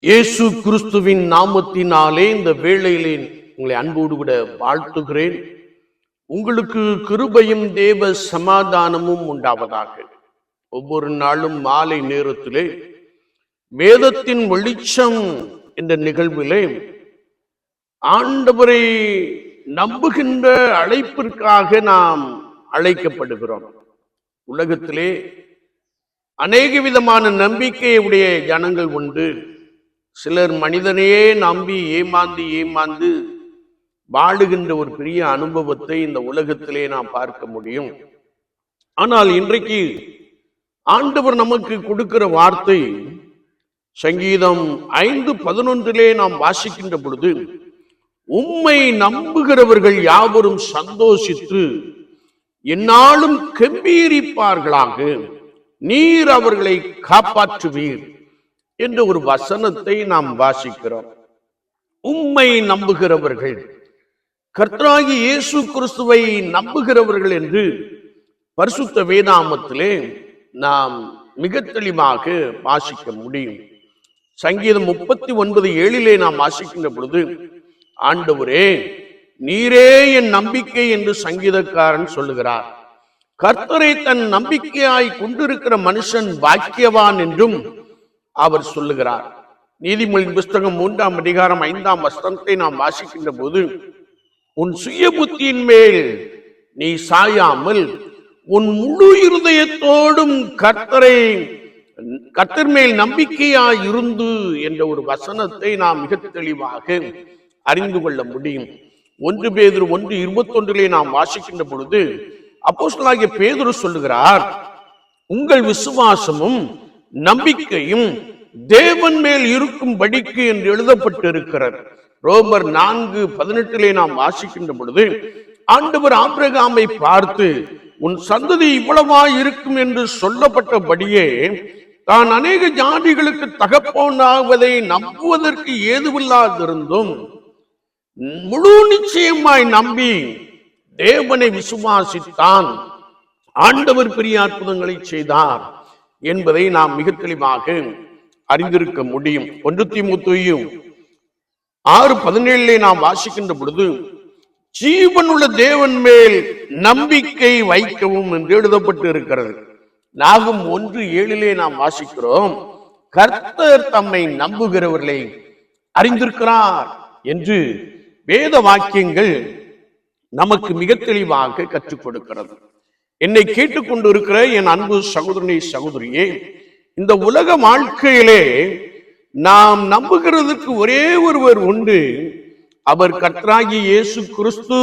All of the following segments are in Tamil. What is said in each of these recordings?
இயேசு கிறிஸ்துவின் நாமத்தினாலே இந்த வேளையிலே உங்களை அன்போடு கூட வாழ்த்துகிறேன். உங்களுக்கு கிருபையும் தேவ சமாதானமும் உண்டாவதாக. ஒவ்வொரு நாளும் மாலை நேரத்திலே வேதத்தின் வெளிச்சம் என்ற நிகழ்விலே ஆண்டவரை நம்புகின்ற அழைப்பிற்காக நாம் அழைக்கப்படுகிறோம். உலகத்திலே அநேக விதமான நம்பிக்கையுடைய ஜனங்கள் உண்டு. சிலர் மனிதனையே நம்பி ஏமாந்து ஏமாந்து வாழுகின்ற ஒரு பெரிய அனுபவத்தை இந்த உலகத்திலே நாம் பார்க்க முடியும். ஆனால் இன்றைக்கு ஆண்டவர் நமக்கு கொடுக்கிற வார்த்தை சங்கீதம் ஐந்து பதினொன்றிலே நாம் வாசிக்கின்ற பொழுது உம்மை நம்புகிறவர்கள் யாவரும் சந்தோஷித்து என்னாலும் கெம்பீரிப்பார்களாக. நீர் அவர்களை காப்பாற்றுவீர். என்ற ஒரு வசனத்தை நாம் வாசிக்கிறோம். உம்மை நம்புகிறவர்கள் கர்த்தராகி இயேசு கிறிஸ்துவை நம்புகிறவர்கள் என்று பரிசுத்த வேதாமத்திலே நாம் மிக தெளிவாக வாசிக்க முடியும். சங்கீதம் முப்பத்தி ஒன்பது ஏழிலே நாம் வாசிக்கின்ற பொழுது ஆண்டவரே நீரே என் நம்பிக்கை என்று சங்கீதக்காரன் சொல்லுகிறார். கர்த்தரை தன் நம்பிக்கையாய் கொண்டிருக்கிற மனுஷன் பாக்கியவான் என்றும் அவர் சொல்லுகிறார் நீதிமொழி புஸ்தகம் மூன்றாம் அதிகாரம் ஐந்தாம் வசனத்தை நாம் வாசிக்கின்ற போது உன் சுய புத்தியின் மேல் நீ சாயாமல் உன் முழு இருதயத்தோடும் கர்த்தரை கர்த்தர் மேல் நம்பிக்கையாய் இருந்து என்ற ஒரு வசனத்தை நாம் மிக தெளிவாக அறிந்து கொள்ள முடியும். ஒன்று பேதர் ஒன்று இருபத்தொன்றிலே நாம் வாசிக்கின்ற பொழுது அப்போஸ்டலாகிய பேதுரு சொல்லுகிறார் உங்கள் விசுவாசமும் நம்பிக்கையும் தேவன் மேல் இருக்கும் படிக்கு என்று எழுதப்பட்டிருக்கிறது. ரோமர் நான்கு பதினெட்டிலே நாம் வாசிக்கின்ற பொழுது ஆண்டவர் ஆபிரகாமை பார்த்து உன் சந்ததி இவ்வளவாய் இருக்கும் என்று சொல்லப்பட்டபடியே தான் அநேக ஜாதிகளுக்கு தகப்போனாவதை நம்புவதற்கு ஏதுவில்லாதிருந்தும் முழு நிச்சயமாய் நம்பி தேவனை விசுவாசித்தான். ஆண்டவர் பெரிய அற்புதங்களை செய்தார். என்பதை நாம் மிக தெளிவாக அறிந்திருக்க முடியும். ஒன்று தீமுத்தையும் ஆறு பதினேழுல நாம் வாசிக்கின்ற பொழுது ஜீவனுள்ள தேவன் மேல் நம்பிக்கை வைக்கவும் என்று எழுதப்பட்டு இருக்கிறது நாகம் ஒன்று ஏழிலே நாம் வாசிக்கிறோம் கர்த்தர் தம்மை நம்புகிறவர்களை அறிந்திருக்கிறார் என்று வேத வாக்கியங்கள் நமக்கு மிக தெளிவாக கற்றுக் கொடுக்கிறது. என்னை கேட்டுக்கொண்டு இருக்கிற என் அன்பு சகோதரனை சகோதரியே இந்த உலக வாழ்க்கையிலே நாம் நம்புகிறதுக்கு ஒரே ஒருவர் உண்டு. அவர் கத்ராகி இயேசு கிறிஸ்து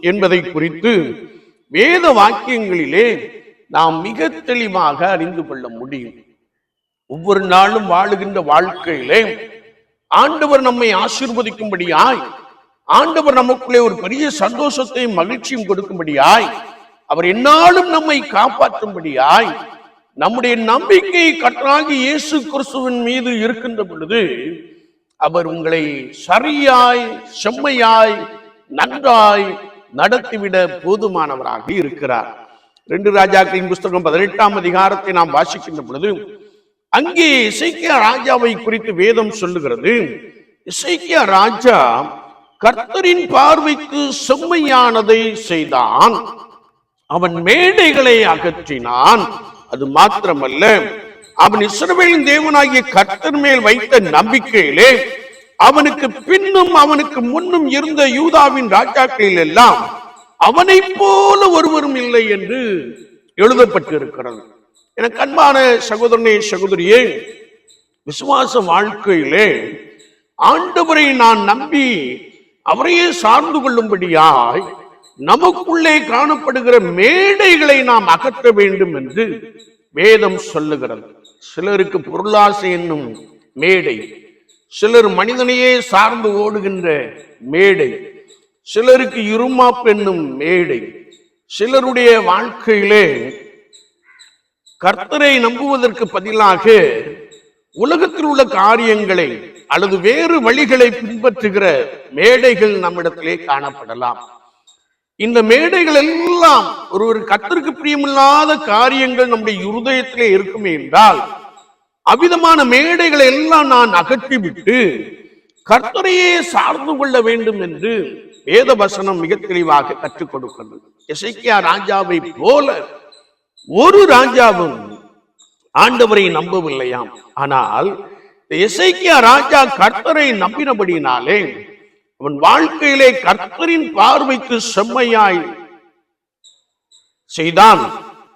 என்பதை குறித்து வேத வாக்கியங்களிலே நாம் மிக தெளிவாக அறிந்து கொள்ள முடியும். ஒவ்வொரு நாளும் வாழுகின்ற வாழ்க்கையிலே ஆண்டவர் நம்மை ஆசீர்வதிக்கும்படியாய் ஆண்டவர் நமக்குள்ளே ஒரு பெரிய சந்தோஷத்தையும் மகிழ்ச்சியும் கொடுக்கும்படியாய் அவர் என்னாலும் நம்மை காப்பாற்றும்படியாய் நம்முடைய நம்பிக்கை கற்றாகி இயேசு கிறிஸ்துவின் மீது இருக்கின்ற பொழுது அவர் உங்களை சரியாய் செம்மையாய் நன்றாய் நடத்திவிட போதுமானவராக இருக்கிறார். ரெண்டு ராஜாக்களின் புஸ்தகம் பதினெட்டாம் அதிகாரத்தை நாம் வாசிக்கின்ற பொழுது அங்கே இசைக்கிய ராஜாவை குறித்து வேதம் சொல்லுகிறது. இசைக்கிய ராஜா கர்த்தரின் பார்வைக்கு செம்மையானதை செய்தான். அவன் மேடைகளை அகற்றினான். அது மாத்திரமல்ல அவன் இஸ்ரவேலின் தேவனாகிய கர்த்தர் மேல் வைத்த நம்பிக்கையிலே அவனுக்கு பின்னும் அவனுக்கு முன்னும் இருந்த யூதாவின் ராஜாக்களில் எல்லாம் அவனைப் போல ஒருவரும் இல்லை என்று எழுதப்பட்டிருக்கிறது. எனக்கு அன்பான சகோதரனே சகோதரியே விசுவாச வாழ்க்கையிலே ஆண்டவரை நான் நம்பி அவரையே சார்ந்து கொள்ளும்படியாய் நமக்குள்ளே காணப்படுகிற மேடைகளை நாம் அகற்ற வேண்டும் என்று வேதம் சொல்லுகிறது. சிலருக்கு பொருளாசை என்னும் மேடை சிலர் மனிதனையே சார்ந்து ஓடுகின்ற மேடை சிலருக்கு இருமாப் என்னும் மேடை சிலருடைய வாழ்க்கையிலே கர்த்தரை நம்புவதற்கு பதிலாக உலகத்தில் உள்ள காரியங்களை அல்லது வேறு வழிகளை பின்பற்றுகிற மேடைகள் நம்மிடத்திலே காணப்படலாம். இந்த மேடைகள் எல்லாம் ஒரு ஒரு கர்த்தருக்கு பிரியமில்லாத காரியங்கள் நம்முடைய இருதயத்திலே இருக்குமே என்றால் அவ்விதமான மேடைகளை எல்லாம் நான் அகற்றிவிட்டு கர்த்தரையே சார்ந்து கொள்ள வேண்டும் என்று வேத வசனம் மிக தெளிவாக கற்றுக் கொடுக்கிறது. இசைக்கியா ராஜாவை போல ஒரு ராஜாவும் ஆண்டவரை நம்பவில்லையாம். ஆனால் இசைக்கியா ராஜா கர்த்தரை நம்பினபடினாலே அவன் வாழ்க்கையிலே கர்த்தரின் பார்வைக்கு செம்மையாய் செய்தான்.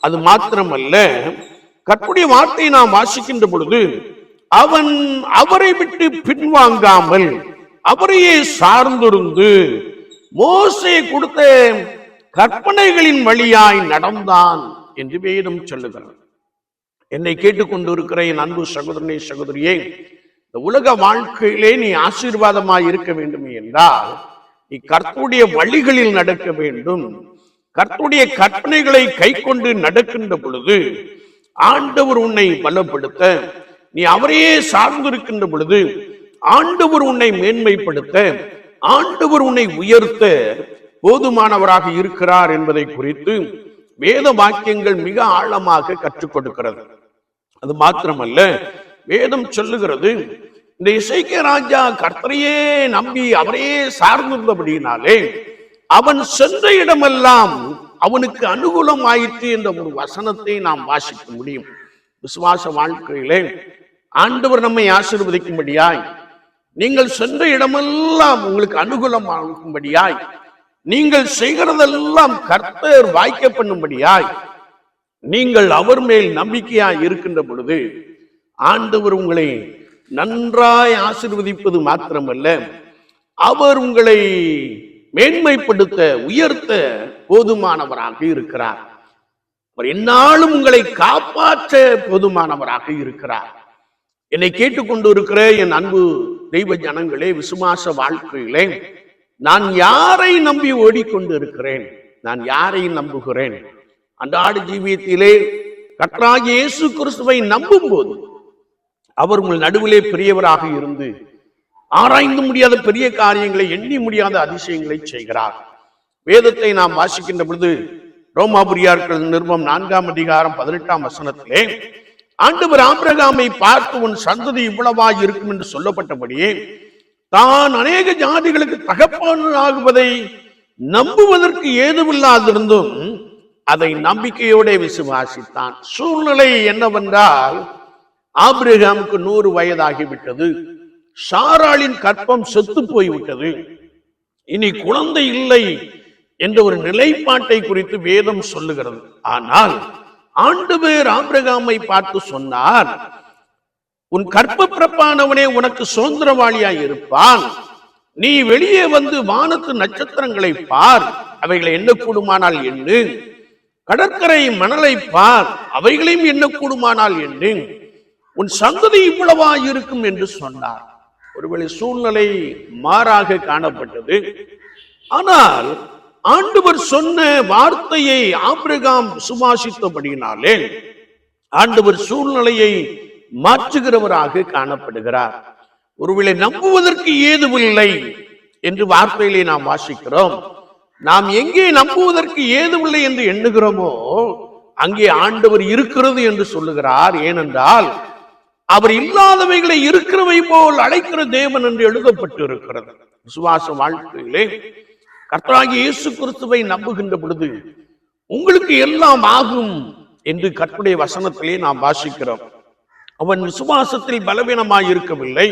அது மாத்திரமல்ல கற்புடைய வார்த்தையை நாம் வாசிக்கின்ற பொழுது அவன் அவரை விட்டு பின்வாங்காமல் அவரையே சார்ந்திருந்து மோசை கொடுத்த கற்பனைகளின் வழியாய் நடந்தான் என்று வேதம் சொல்லுகிறார் என்னை கேட்டுக்கொண்டிருக்கிற என் அன்பு சகோதரனே சகோதரியே இந்த உலக வாழ்க்கையிலே நீ ஆசீர்வாதமாய் இருக்க வேண்டும் என்றால் நீ கர்த்துடைய வழிகளில் நடக்க வேண்டும். கர்த்துடைய கற்பனைகளை கை கொண்டு நடக்கின்ற பொழுது ஆண்டவர் உன்னை பலப்படுத்த நீ அவரையே சார்ந்திருக்கின்ற பொழுது ஆண்டவர் உன்னை மேன்மைப்படுத்த ஆண்டவர் உன்னை உயர்த்த போதுமானவராக இருக்கிறார் என்பதை குறித்து வேத வாக்கியங்கள் மிக ஆழமாக கற்றுக் கொடுக்கிறது. அது மாத்திரமல்ல வேதம் சொல்லுகிறது. இந்த இசைக்கிய ராஜா கர்த்தரையே நம்பி அவரையே சார்ந்திருந்தபடியினாலே அவன் சென்ற இடமெல்லாம் அவனுக்கு அனுகூலம் ஆயிற்று என்ற ஒரு வசனத்தை நாம் வாசிக்க முடியும். விசுவாச வாழ்க்கையிலே ஆண்டவர் நம்மை ஆசீர்வதிக்கும்படியாய் நீங்கள் சென்ற இடமெல்லாம் உங்களுக்கு அனுகூலம் ஆகும்படியாய் நீங்கள் செய்கிறதெல்லாம் கர்த்தர் வாய்க்க பண்ணும்படியாய் நீங்கள் அவர் மேல் நம்பிக்கையாய் இருக்கின்ற பொழுது ஆண்டவர் உங்களை நன்றாய் ஆசிர்வதிப்பது மாத்திரமல்ல அவர் உங்களை மேன்மைப்படுத்த உயர்த்த போதுமானவராக இருக்கிறார். அவர் என்னாலும் உங்களை காப்பாற்ற போதுமானவராக இருக்கிறார். என்னை கேட்டுக்கொண்டு இருக்கிற என் அன்பு தெய்வ ஜனங்களே விசுவாச வாழ்க்கையிலே நான் யாரை நம்பி ஓடிக்கொண்டு இருக்கிறேன் நான் யாரை நம்புகிறேன்? அன்றாட ஜீவியத்திலே கர்த்தராகிய இயேசு கிறிஸ்துவை நம்பும் போது அவர் உங்கள் நடுவிலே பெரியவராக இருந்து ஆராய்ந்து முடியாத பெரிய காரியங்களை எண்ணி முடியாத அதிசயங்களை செய்கிறார். வேதத்தை நாம் வாசிக்கின்ற பொழுது ரோமாபுரியார்கள் நிருபம் நான்காம் அதிகாரம் பதினெட்டாம் வசனத்திலே ஆண்டவர் ஆபிரகாமை பார்த்து உன் சந்ததி இவ்வளவாய் இருக்கும் என்று சொல்லப்பட்டபடியே தான் அநேக ஜாதிகளுக்கு தகப்பனாகுவதை நம்புவதற்கு ஏதுமில்லாதிருந்தும் அதை நம்பிக்கையோட விசுவாசித்தான். சூழ்நிலை என்னவென்றால் ஆப்ரஹாமுக்கு நூறு வயதாகிவிட்டது. சாராளின் கற்பம் செத்து போய்விட்டது இனி குழந்தை இல்லை என்ற ஒரு நிலைப்பாட்டை குறித்து வேதம் சொல்லுகிறது. ஆனால் ஆண்டவர் ஆபிரகாமை பார்த்து சொன்னார் உன் கற்ப பிறப்பானவனே உனக்கு சுதந்திரவாளியாய் இருப்பான். நீ வெளியே வந்து வானத்து நட்சத்திரங்களை பார். அவைகளை எண்ணக்கூடுமானால் எண்ணு. கடற்கரை மணலை பார். அவைகளையும் எண்ணக்கூடுமானால் எண்ணு உன் சந்ததி இவ்வளவா இருக்கும் என்று சொன்னார். ஒருவேளை சூழ்நிலை மாறாக காணப்பட்டது. ஆனால் ஆண்டவர் சொன்ன வார்த்தையை ஆபிரகாம் சுபாஷித்தபடியினாலே ஆண்டவர் சூழ்நிலையை மாற்றுகிறவராக காணப்படுகிறார். ஒருவேளை நம்புவதற்கு ஏதுமில்லை என்று வார்த்தையிலே நாம் வாசிக்கிறோம். நாம் எங்கே நம்புவதற்கு ஏதுமில்லை என்று எண்ணுகிறோமோ அங்கே ஆண்டவர் இருக்கிறது என்று சொல்லுகிறார். ஏனென்றால் அவர் இல்லாதவைகளை இருக்கிறவை போல் அழைக்கிற தேவன் என்று எழுதப்பட்டு இருக்கிறது விசுவாச வாழ்க்கையிலே கர்த்தராகி இயேசு கிறிஸ்துவை நம்புகின்ற பொழுது உங்களுக்கு எல்லாம் ஆகும் என்று கற்புடைய வசனத்திலே நாம் வாசிக்கிறோம். அவன் விசுவாசத்தில் பலவீனமாய் இருக்கவில்லை.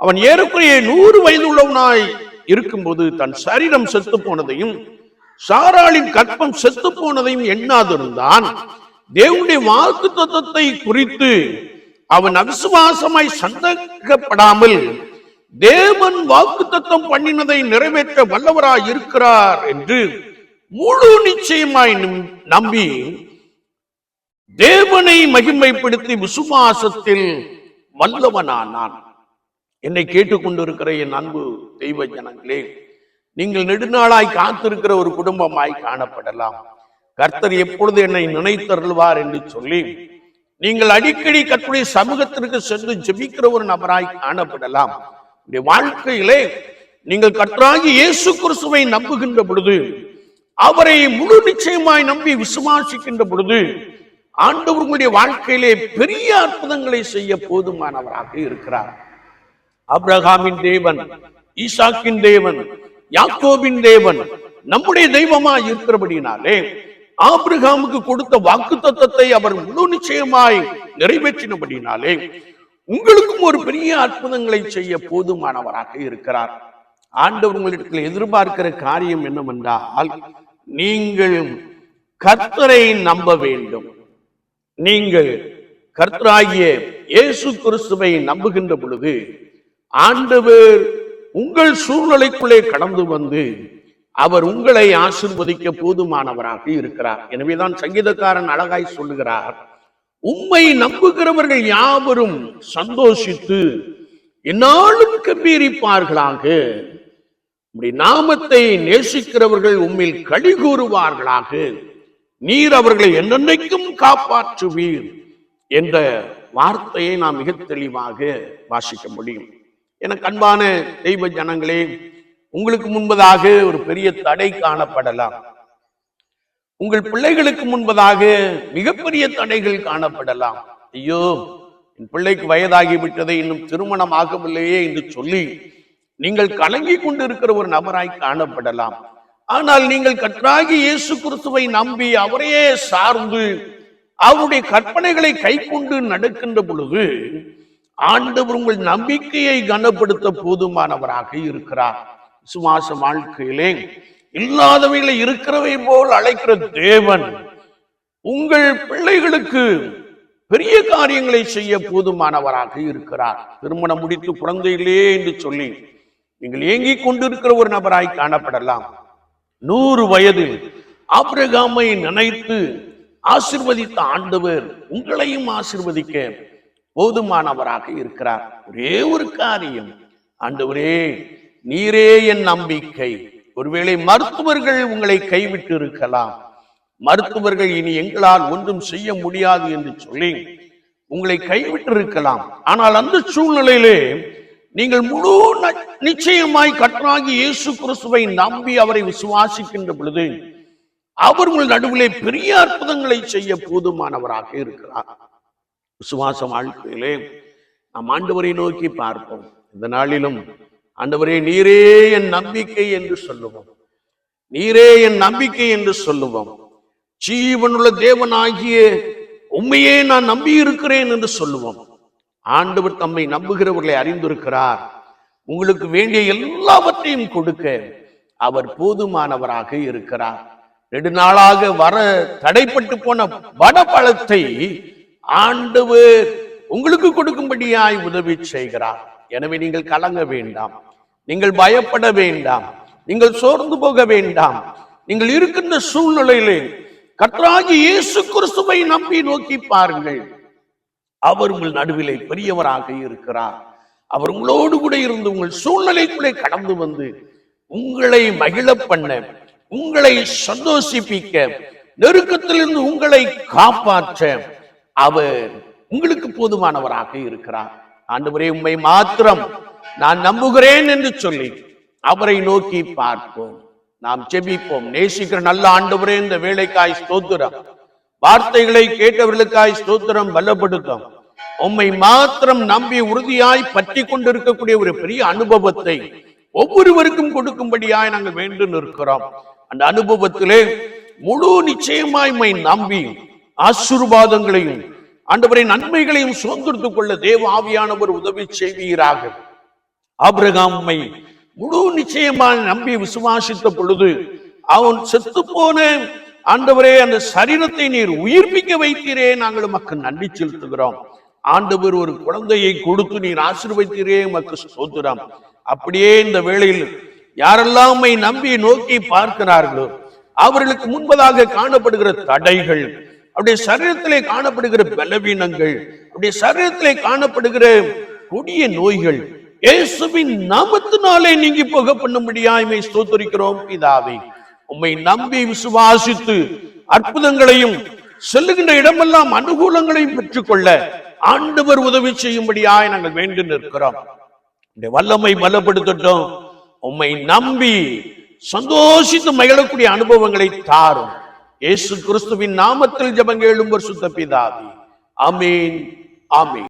அவன் ஏறக்குறைய நூறு வயது உள்ளவனாய் இருக்கும்போது தன் சரீரம் செத்து போனதையும் சாராளின் கற்பம் செத்து போனதையும் எண்ணாதிருந்தான். தேவனுடைய வாக்கு தத்துவத்தை குறித்து அவன் அவிசுவாசமாய் சந்தேகப்படாமல் தேவன் வாக்கு தத்தம் பண்ணினதை நிறைவேற்ற வல்லவராய் இருக்கிறார் என்று முழு நிச்சயமாய் நம்பி தேவனை மகிமைப்படுத்தி விசுவாசத்தில் வல்லவனானான். என்னை கேட்டுக்கொண்டிருக்கிற என் அன்பு தெய்வ ஜனங்களே நீங்கள் நெடுநாளாய் காத்திருக்கிற ஒரு குடும்பமாய் காணப்படலாம். கர்த்தர் எப்பொழுது என்னை நினைத்தருள்வார் என்று சொல்லி நீங்கள் அடிக்கடி கர்த்தருடைய சமூகத்திற்கு சென்று ஜெபிக்கிற ஒரு நபராய் காணப்படலாம். வாழ்க்கையிலே நீங்கள் கற்றாகி இயேசு கிறிஸ்துவை நம்புகின்ற பொழுது அவரை முழு நிச்சயமாய் நம்பி விசுவாசிக்கின்ற பொழுது ஆண்டவர் உங்களுடைய வாழ்க்கையிலே பெரிய அற்புதங்களை செய்ய போதுமானவராக இருக்கிறார். அப்ரஹாமின் தேவன் ஈசாக்கின் தேவன் யாக்கோபின் தேவன் நம்முடைய தெய்வமா இருக்கிறபடினாலே ஆபிரகாமுக்கு கொடுத்த வாக்கு தத்தத்தை அவர் முழு நிச்சயமாய் நிறைவேற்றினபடினாலே உங்களுக்கும் ஒரு பெரிய அற்புதங்களை செய்ய போதுமானவராக இருக்கிறார். ஆண்டவர் உங்களிடத்தில் எதிர்பார்க்கிற காரியம் என்னவென்றால் நீங்கள் கர்த்தரை நம்ப வேண்டும். நீங்கள் கர்த்தராகிய இயேசு கிறிஸ்துவை நம்புகின்ற பொழுது ஆண்டவர் உங்கள் சூழ்நிலைக்குள்ளே கடந்து வந்து அவர் உங்களை ஆசிர்வதிக்க போதுமானவராக இருக்கிறார். எனவேதான் சங்கீதக்காரன் அழகாய் சொல்லுகிறார் உம்மை நம்புகிறவர்கள் யாவரும் சந்தோஷித்து என்னாலும் கம்பீரிப்பார்களாக. உடைய நாமத்தை நேசிக்கிறவர்கள் உம்மில் களி கூறுவார்களாக. நீர் அவர்களை என்னென்னைக்கும் காப்பாற்றுவீர் என்ற வார்த்தையை நாம் மிக தெளிவாக வாசிக்க முடியும். எனக்கு அன்பான தெய்வ ஜனங்களே உங்களுக்கு முன்பதாக ஒரு பெரிய தடை காணப்படலாம். உங்கள் பிள்ளைகளுக்கு முன்பதாக மிகப்பெரிய தடைகள் காணப்படலாம். ஐயோ என் பிள்ளைக்கு வயதாகி விட்டதை இன்னும் திருமணம் ஆகவில்லையே என்று சொல்லி நீங்கள் கலங்கி கொண்டிருக்கிற ஒரு நபராய் காணப்படலாம். ஆனால் நீங்கள் கற்றாகி இயேசு கிறிஸ்துவை நம்பி அவரையே சார்ந்து அவருடைய கற்பனைகளை கை கொண்டு நடக்கின்ற பொழுது ஆண்டவர் உங்கள் நம்பிக்கையை கனப்படுத்த போதுமானவராக இருக்கிறார். விசுவாச வாழ்க்கையிலே இல்லாதவைகளை இருக்கிறவை போல் அழைக்கிற தேவன் உங்கள் பிள்ளைகளுக்கு பெரிய காரியங்களை செய்ய போதுமானவராக இருக்கிறார். திருமணம் முடித்து குழந்தைகளே என்று சொல்லி நீங்கள் ஏங்கிக் கொண்டிருக்கிற ஒரு நபராய் காணப்படலாம். நூறு வயதில் ஆபிரகாமை நினைத்து ஆசிர்வதித்த ஆண்டவர் உங்களையும் ஆசிர்வதிக்க போதுமானவராக இருக்கிறார். ஒரே ஒரு காரியம் ஆண்டவரே நீரே என் நம்பிக்கை. ஒருவேளை மருத்துவர்கள் உங்களை கைவிட்டு இருக்கலாம் மருத்துவர்கள் இனி எங்களால் ஒன்றும் செய்ய முடியாது என்று சொல்லி உங்களை கைவிட்டு இருக்கலாம் ஆனால் அந்த சூழ்நிலையிலே நீங்கள் முழு நிச்சயமாய் கற்றாகி இயேசு கிறிஸ்துவை நம்பி அவரை விசுவாசிக்கின்ற பொழுது அவர் உங்கள் நடுவிலே பெரிய அற்புதங்களை செய்ய போதுமானவராக இருக்கிறார். விசுவாச வாழ்க்கையிலே நாம் ஆண்டவரை நோக்கி பார்ப்போம். இந்த நாளிலும் ஆண்டவரே நீரே என் நம்பிக்கை என்று சொல்லுவோம். நீரே என் நம்பிக்கை என்று சொல்லுவோம். ஜீவனுள்ள தேவனாகிய உண்மையே நான் நம்பி இருக்கிறேன் என்று சொல்லுவோம். ஆண்டவர் தம்மை நம்புகிறவர்களை அறிந்திருக்கிறார். உங்களுக்கு வேண்டிய எல்லாவற்றையும் கொடுக்க அவர் போதுமானவராக இருக்கிறார். நெடுநாளாக வர தடைப்பட்டு போன வட பழத்தை ஆண்டவர் உங்களுக்கு கொடுக்கும்படியாய் உதவி செய்கிறார். எனவே நீங்கள் கலங்க வேண்டாம். நீங்கள் பயப்பட வேண்டாம். நீங்கள் சோர்ந்து போக வேண்டாம். நீங்கள் இருக்கின்ற சூழ்நிலையிலே கற்றாகி இயேசு கிறிஸ்துவை நம்பி நோக்கி பாருங்கள். அவர் உங்கள் நடுவிலே பெரியவராக இருக்கிறார். அவர் உங்களோடு கூட இருந்து உங்கள் சூழ்நிலைக்குள்ளே கடந்து வந்து உங்களை மகிழ பண்ண உங்களை சந்தோஷிப்பிக்க நெருக்கத்திலிருந்து உங்களை காப்பாற்ற அவர் உங்களுக்கு போதுமானவராக இருக்கிறார். அந்த முறை உண்மை மாத்திரம் நான் நம்புகிறேன் என்று சொல்லி அவரை நோக்கி பார்ப்போம். நாம் செபிப்போம் நேசிக்கிற நல்ல ஆண்டவரே இந்த வேலைக்காய் ஸ்தோத்திரம். வார்த்தைகளை கேட்டவர்களுக்காய் ஸ்தோத்திரம் பலப்படுத்தும். உம்மை மாத்திரம் நம்பி உறுதியாய் பற்றி கொண்டிருக்கக்கூடிய ஒரு பெரிய அனுபவத்தை ஒவ்வொருவருக்கும் கொடுக்கும்படியாய் நாங்கள் வேண்டு நிற்கிறோம். அந்த அனுபவத்திலே முழு நிச்சயமாய் நம்பி ஆசீர்வாதங்களையும் ஆண்டவரின் நன்மைகளையும் சுதந்திரத்துக் கொள்ள தேவ ஆவியானவர் உதவி செய்வீராக. ஆபிரகாமை முழு நிச்சயமாக நம்பி விசுவாசித்த பொழுது அவன் செத்து போன ஆண்டவரே அந்த சரீரத்தை நீர் உயிர்ப்பிக்க வைத்தீரே. நாங்கள் மக்கள் நன்றி செலுத்துகிறோம். ஆண்டவர் ஒரு குழந்தையை கொடுத்து நீர் ஆசீர்வதித்தீரே மக்கள் சோத்துறாம் அப்படியே இந்த வேளையில் யாரெல்லாம் நம்பி நோக்கி பார்க்கிறார்களோ அவர்களுக்கு முன்பதாக காணப்படுகிற தடைகள் அப்படியே சரீரத்திலே காணப்படுகிற பலவீனங்கள் அப்படியே சரீரத்திலே காணப்படுகிற கொடிய நோய்கள் இயேசுவின் நாமத்தினாலே நீங்கி போக பண்ணும்படியாய்மை ஸ்தோத்தரிக்கிறோம் பிதாவே. உம்மை நம்பி விசுவாசித்து அற்புதங்களையும் செல்லுகின்ற இடமெல்லாம் அனுகூலங்களையும் பெற்றுக்கொள்ள ஆண்டவர் உதவி செய்யும்படியாய் நாங்கள் வேண்டு நிற்கிறோம். இந்த வல்லமை பலப்படுத்தட்டும். உம்மை நம்பி சந்தோஷித்து மகிழக்கூடிய அனுபவங்களை தாரும். இயேசு கிறிஸ்துவின் நாமத்தில் ஜெபங்கேளும் ஒரு சுத்த பிதாவி. அமீன் ஆமீன்.